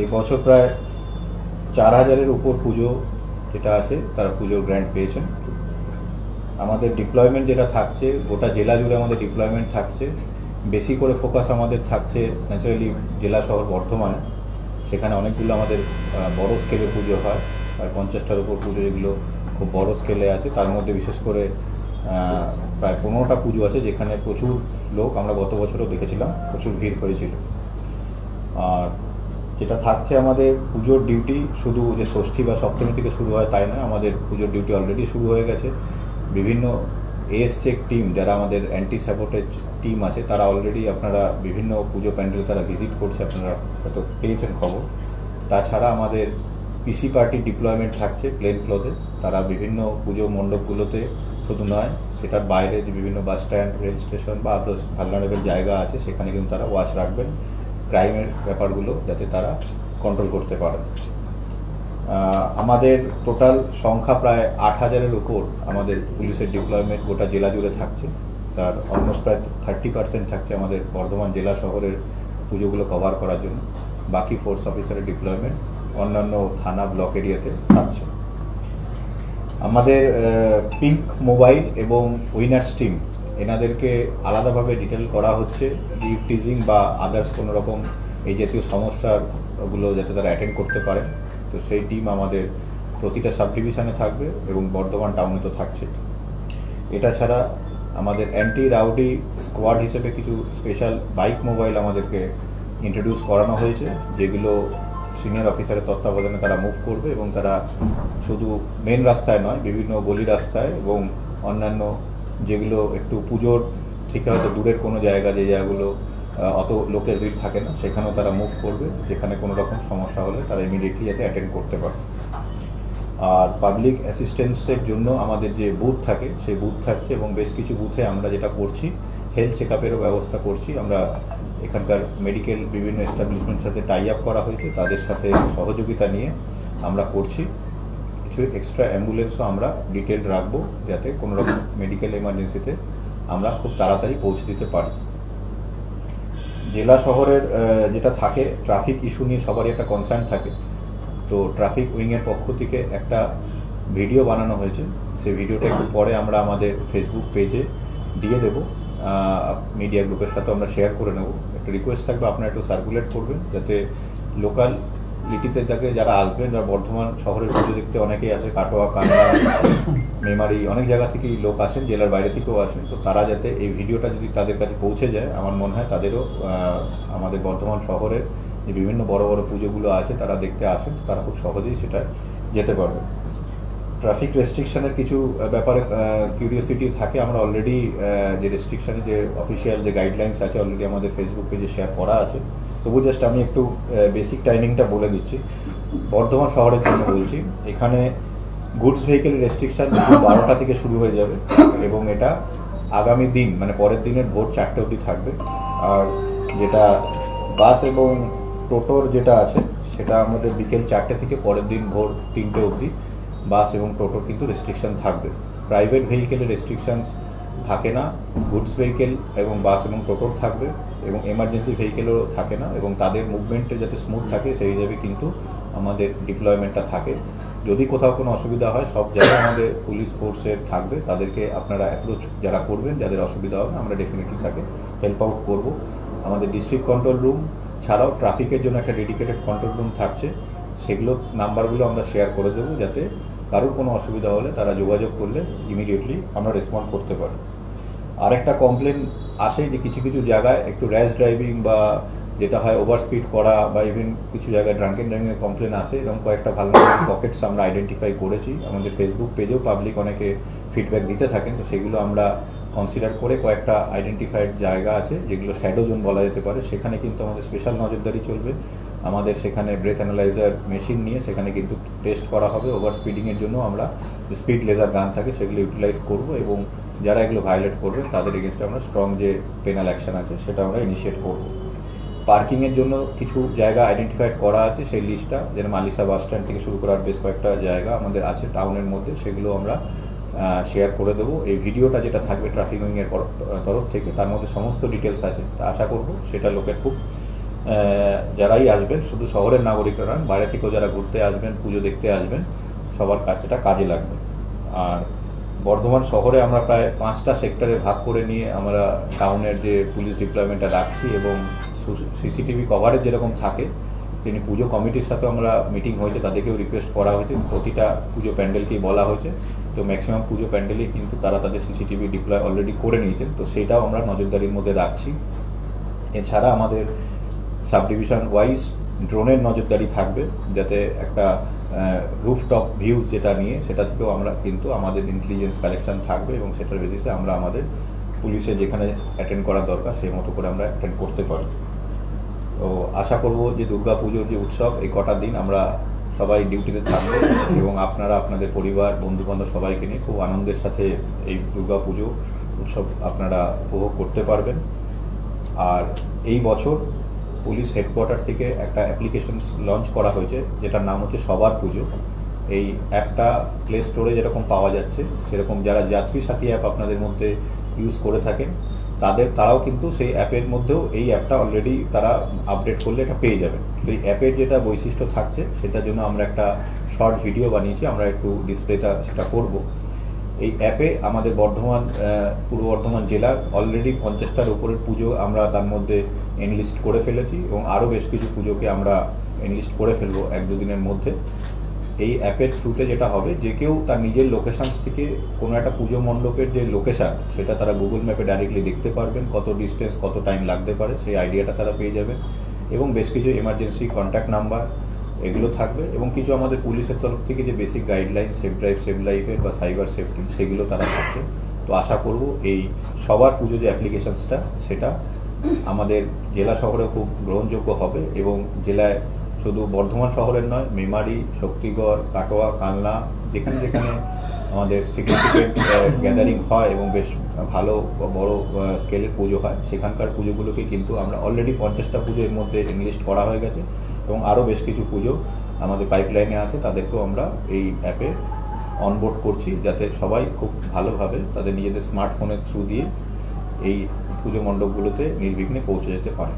এই বছর প্রায় চার হাজারের উপর পুজো যেটা আছে, তারা পুজোর গ্র্যান্ট পেয়েছেন। আমাদের ডিপ্লয়মেন্ট যেটা থাকছে, গোটা জেলা জুড়ে আমাদের ডিপ্লয়মেন্ট থাকছে। বেশি করে ফোকাস আমাদের থাকছে ন্যাচারালি জেলা শহর বর্ধমানে। সেখানে অনেকগুলো আমাদের বড় স্কেলে পুজো হয়। প্রায় পঞ্চাশটার উপর পুজো যেগুলো খুব বড় স্কেলে আছে। তার মধ্যে বিশেষ করে প্রায় পনেরোটা পুজো আছে, যেখানে প্রচুর লোক, আমরা গত বছরও দেখেছিলাম, প্রচুর ভিড় হয়েছিল আর যেটা থাকছে আমাদের পুজোর ডিউটি শুধু যে ষষ্ঠী বা সপ্তমী থেকে শুরু হয় তাই নয়, আমাদের পুজোর ডিউটি অলরেডি শুরু হয়ে গেছে। বিভিন্ন এএস চেক টিম যারা আমাদের অ্যান্টি স্যাবোটেজ টিম আছে, তারা অলরেডি আপনারা বিভিন্ন পুজো প্যান্ডেল তারা ভিজিট করছে, আপনারা হয়তো পেয়েছেন খবর। তাছাড়া আমাদের পিসি পার্টি ডিপ্লয়মেন্ট থাকছে প্লেন ক্লথে তারা বিভিন্ন পুজো মণ্ডপগুলোতে শুধু নয়, সেটার বাইরে যে বিভিন্ন বাস স্ট্যান্ড রেল স্টেশন বা আদার্স ভালনারেবল জায়গা আছে, সেখানে কিন্তু তারা ওয়াচ রাখবেন। ক্রাইমের ব্যাপারগুলো যাতে তারা কন্ট্রোল করতে পারে। আমাদের টোটাল সংখ্যা প্রায় আট হাজারের উপর আমাদের পুলিশের ডিপ্লয়মেন্ট গোটা জেলা জুড়ে থাকছে। তার অলমোস্ট প্রায় থার্টি পার্সেন্ট থাকছে আমাদের বর্ধমান জেলা শহরের পুজোগুলো কভার করার জন্য। বাকি ফোর্স অফিসারের ডিপ্লয়মেন্ট অন্যান্য থানা ব্লক এরিয়াতে থাকছে। আমাদের পিঙ্ক মোবাইল এবং উইনার্স টিম এনাদেরকে আলাদাভাবে ডিটেল করা হচ্ছে গিফট টিজিং বা আদার্স কোনো রকম এই জাতীয় সমস্যাগুলো যাতে তারা অ্যাটেন্ড করতে পারে। তো সেই টিম আমাদের প্রতিটা সাব ডিভিশনে থাকবে এবং বর্ধমান টাউনে তো থাকছে। এটা ছাড়া আমাদের অ্যান্টি রাউডি স্কোয়াড হিসেবে কিছু স্পেশাল বাইক মোবাইল আমাদেরকে ইন্ট্রোডিউস করানো হয়েছে, যেগুলো সিনিয়র অফিসারের তত্ত্বাবধানে তারা মুভ করবে এবং তারা শুধু মেন রাস্তায় নয়, বিভিন্ন গলি রাস্তায় এবং অন্যান্য যেগুলো একটু পুজোর থেকে হয়তো দূরের কোনো জায়গা, যে জায়গাগুলো অত লোকের ভিড় থাকে না, সেখানেও তারা মুভ করবে। যেখানে কোনো রকম সমস্যা হলে তারা ইমিডিয়েটলি যাতে অ্যাটেন্ড করতে পারে। আর পাবলিক অ্যাসিস্ট্যান্সের জন্য আমাদের যে বুথ থাকে, সেই বুথ থাকছে এবং বেশ কিছু বুথে আমরা যেটা করছি হেলথ চেক আপেরও ব্যবস্থা করছি। আমরা এখানকার মেডিকেল বিভিন্ন এস্টাবলিশমেন্টের সাথে টাই আপ করা হয়েছে, তাদের সাথে সহযোগিতা নিয়ে আমরা করছি। কিছু এক্সট্রা অ্যাম্বুলেন্সও আমরা ডিটেল রাখব যাতে কোনো রকম মেডিকেল এমার্জেন্সিতে আমরা খুব তাড়াতাড়ি পৌঁছে দিতে পারি। জেলা শহরের যেটা থাকে ট্রাফিক ইস্যু নিয়ে সবারই একটা কনসার্ন থাকে। তো ট্রাফিক উইংয়ের পক্ষ থেকে একটা ভিডিও বানানো হয়েছে। সেই ভিডিওটা একটু পরে আমরা আমাদের ফেসবুক পেজে দিয়ে দেব। মিডিয়া গ্রুপের সাথে আমরা শেয়ার করে নেব। একটা রিকোয়েস্ট থাকবে, আপনারা একটু সার্কুলেট করবেন, যাতে লোকাল লিটিতে থেকে যারা আসবেন, যারা বর্ধমান শহরের পুজো দেখতে অনেকেই আসে, কাটোয়া কান্না মেমারি, অনেক জায়গা থেকেই লোক আসেন, জেলার বাইরে থেকেও আসেন। তো তারা যাতে এই ভিডিওটা যদি তাদের কাছে পৌঁছে যায়, আমার মনে হয় তাদেরও আমাদের বর্ধমান শহরের যে বিভিন্ন বড় বড় পুজোগুলো আছে, তারা দেখতে আসেন তারা খুব সহজেই সেটা যেতে পারবে। ট্রাফিক রেস্ট্রিকশনের কিছু ব্যাপারে কিউরিওসিটি থাকে, আমরা অলরেডি যে রেস্ট্রিকশনের যে অফিসিয়াল যে গাইডলাইন্স আছে অলরেডি আমাদের ফেসবুক পেজে শেয়ার করা আছে। তবু জাস্ট আমি একটু বেসিক টাইমিংটা বলে দিচ্ছি। বর্ধমান শহরের জন্য বলছি। এখানে গুডস ভেহিকেল রেস্ট্রিকশন বারোটা থেকে শুরু হয়ে যাবে এবং এটা আগামী দিন মানে পরের দিনের ভোর চারটে অবধি থাকবে। আর যেটা বাস এবং টোটোর যেটা আছে, সেটা আমাদের বিকেল চারটে থেকে পরের দিন ভোর তিনটে অবধি। বাস এবং টোটোর কিন্তু রেস্ট্রিকশন থাকবে। প্রাইভেট ভেহিকেলের রেস্ট্রিকশনস থাকে না গুডস ভেহিকেল এবং বাস এবং টোটোর থাকবে এবং এমার্জেন্সি ভেহিকেলও থাকে না এবং তাদের মুভমেন্টে যাতে স্মুথ থাকে, সেই হিসাবে কিন্তু আমাদের ডিপ্লয়মেন্টটা থাকে। যদি কোথাও কোনো অসুবিধা হয়, সব জায়গায় আমাদের পুলিশ ফোর্সের থাকবে। তাদেরকে আপনারা অ্যাপ্রোচ যারা করবেন, যাদের অসুবিধা হবে, আমরা ডেফিনেটলি তাকে হেল্প আউট করব। আমাদের ডিস্ট্রিক্ট কন্ট্রোল রুম ছাড়াও ট্রাফিকের জন্য একটা ডেডিকেটেড কন্ট্রোল রুম থাকছে। সেগুলো নাম্বারগুলো আমরা শেয়ার করে দেবো যাতে কারোর কোনো অসুবিধা হলে তারা যোগাযোগ করলে ইমিডিয়েটলি আমরা রেসপন্ড করতে পারি। আরেকটা কমপ্লেন আসে যে কিছু কিছু জায়গায় একটু র্যাশ ড্রাইভিং বা যেটা হয় ওভার স্পিড করা বা ইভেন কিছু জায়গায় ড্রাঙ্কেন ড্রাইভিং এর কমপ্লেন আসে এরকম কয়েকটা ভালো পকেটস আমরা আইডেন্টিফাই করেছি। আমাদের ফেসবুক পেজেও পাবলিক অনেকে ফিডব্যাক দিতে থাকেন, তো সেগুলো আমরা কনসিডার করে কয়েকটা আইডেন্টিফাইড জায়গা আছে, যেগুলো শ্যাডো জোন বলা যেতে পারে। সেখানে কিন্তু আমাদের স্পেশাল নজরদারি চলবে। আমাদের সেখানে ব্রেথ অ্যানালাইজার মেশিন নিয়ে সেখানে কিন্তু টেস্ট করা হবে ওভার স্পিডিং এর জন্য আমরা স্পিড লেজার গান থাকে সেগুলো ইউটিলাইজ করব এবং যারা এগুলো ভায়োলেট করবে তাদের এগেনস্টে আমরা স্ট্রং যে পেনাল অ্যাকশন আছে সেটা আমরা ইনিশিয়েট করব। পার্কিং এর জন্য কিছু জায়গা আইডেন্টিফাইড করা আছে, সেই লিস্টটা যেরকম আলিসা বাস স্ট্যান্ড থেকে শুরু করার বেশ কয়েকটা জায়গা আমাদের আছে টাউনের মধ্যে, সেগুলো আমরা শেয়ার করে দেবো। এই ভিডিওটা যেটা থাকবে ট্রাফিক উইং এর তরফ থেকে, তার মধ্যে সমস্ত ডিটেলস আছে, তা আশা করব সেটা লোকের খুব যারাই আসবেন, শুধু শহরের নাগরিকরা নয় বাইরে থেকেও যারা ঘুরতে আসবেন, পুজো দেখতে আসবেন, সবার কাছে এটা কাজে লাগবে। আর বর্ধমান শহরে আমরা প্রায় পাঁচটা সেক্টরে ভাগ করে নিয়ে আমরা টাউনের যে পুলিশ ডিপ্লয়মেন্টটা রাখছি এবং সিসিটিভি কভারেজ যেরকম থাকে, তিনি পুজো কমিটির সাথে আমরা মিটিং হয়েছে, তাদেরকেও রিকোয়েস্ট করা হয়েছে। প্রতিটা পুজো প্যান্ডেলকেই বলা হয়েছে। তো ম্যাক্সিমাম পুজো প্যান্ডেলই কিন্তু তারা তাদের সিসিটিভি ডিপ্লয় অলরেডি করে নিয়েছেন। তো সেটাও আমরা নজরদারির মধ্যে রাখছি। এছাড়া আমাদের সাব ডিভিশন ওয়াইজ ড্রোনের নজরদারি থাকবে, যাতে একটা রুফটপ ভিউ যেটা নিয়ে, সেটা থেকেও আমরা কিন্তু আমাদের ইন্টেলিজেন্স কালেকশন থাকবে এবং সেটার বেসিসে আমরা আমাদের পুলিশে যেখানে অ্যাটেন্ড করা দরকার, সেই মতো করে আমরা অ্যাটেন্ড করতে পারি। তো আশা করব যে দুর্গা পুজোর যে উৎসব, এই কটা দিন আমরা সবাই ডিউটিতে থাকব এবং আপনারা, আপনাদের পরিবার বন্ধু বান্ধব সবাইকে নিয়ে খুব আনন্দের সাথে এই দুর্গা পুজো উৎসব আপনারা উপভোগ করতে পারবেন। আর এই বছর পুলিশ হেডকোয়ার্টার থেকে একটা অ্যাপ্লিকেশন লঞ্চ করা হয়েছে, যেটার নাম হচ্ছে সবার পুজো। এই অ্যাপটা প্লে স্টোরে যেরকম পাওয়া যাচ্ছে, সেরকম যারা যাত্রী সাথী অ্যাপ আপনাদের মধ্যে ইউজ করে থাকেন, তাদের, তারাও কিন্তু সেই অ্যাপের মধ্যেও এই অ্যাপটা অলরেডি তারা আপডেট করলে এটা পেয়ে যাবেন। তো এই অ্যাপের যেটা বৈশিষ্ট্য থাকছে, সেটার জন্য আমরা একটা শর্ট ভিডিও বানিয়েছি, আমরা একটু ডিসপ্লেটা সেটা করব। এই অ্যাপে আমাদের বর্ধমান পূর্ব বর্ধমান জেলার অলরেডি পঞ্চাশটার উপরের পুজো আমরা তার মধ্যে এনলিস্ট করে ফেলেছি এবং আরও বেশ কিছু পুজোকে আমরা এনলিস্ট করে ফেলব এক দুদিনের মধ্যে। এই অ্যাপের থ্রুতে যেটা হবে, যে কেউ তার নিজের লোকেশান থেকে কোনো একটা পুজো মণ্ডপের যে লোকেশান সেটা তারা গুগল ম্যাপে ডাইরেক্টলি দেখতে পারবেন, কত ডিস্টেন্স কত টাইম লাগতে পারে, সেই আইডিয়াটা তারা পেয়ে যাবেন। এবং বেশ কিছু এমার্জেন্সি কন্ট্যাক্ট নাম্বার এগুলো থাকবে এবং কিছু আমাদের পুলিশের তরফ থেকে যে basic guideline safe drive save লাইফের বা সাইবার সেফটি সেগুলো তারা থাকবে তো আশা করব এই সবার পুজো যে অ্যাপ্লিকেশনসটা সেটা আমাদের জেলা শহরে খুব গ্রহণযোগ্য হবে এবং জেলায় শুধু বর্ধমান শহরের নয়, মেমারি, শক্তিগড়, কাটোয়া, কালনা, যেখানে যেখানে আমাদের সিগনিফিকেন্ট গ্যাদারিং হয় এবং বেশ ভালো বড় স্কেলের পুজো হয়, সেখানকার পুজোগুলোকে কিন্তু আমরা অলরেডি পঞ্চাশটা পুজো এর মধ্যে এনলিস্ট করা হয়ে গেছে। এবং আরও বেশ কিছু পুজো আমাদের পাইপলাইনে আছে, তাদেরকেও আমরা এই অ্যাপে অনবোর্ড করছি যাতে সবাই খুব ভালোভাবে তাদের নিজেদের স্মার্টফোনের থ্রু দিয়ে এই পুজো মণ্ডপগুলোতে নির্বিঘ্নে পৌঁছে যেতে পারে।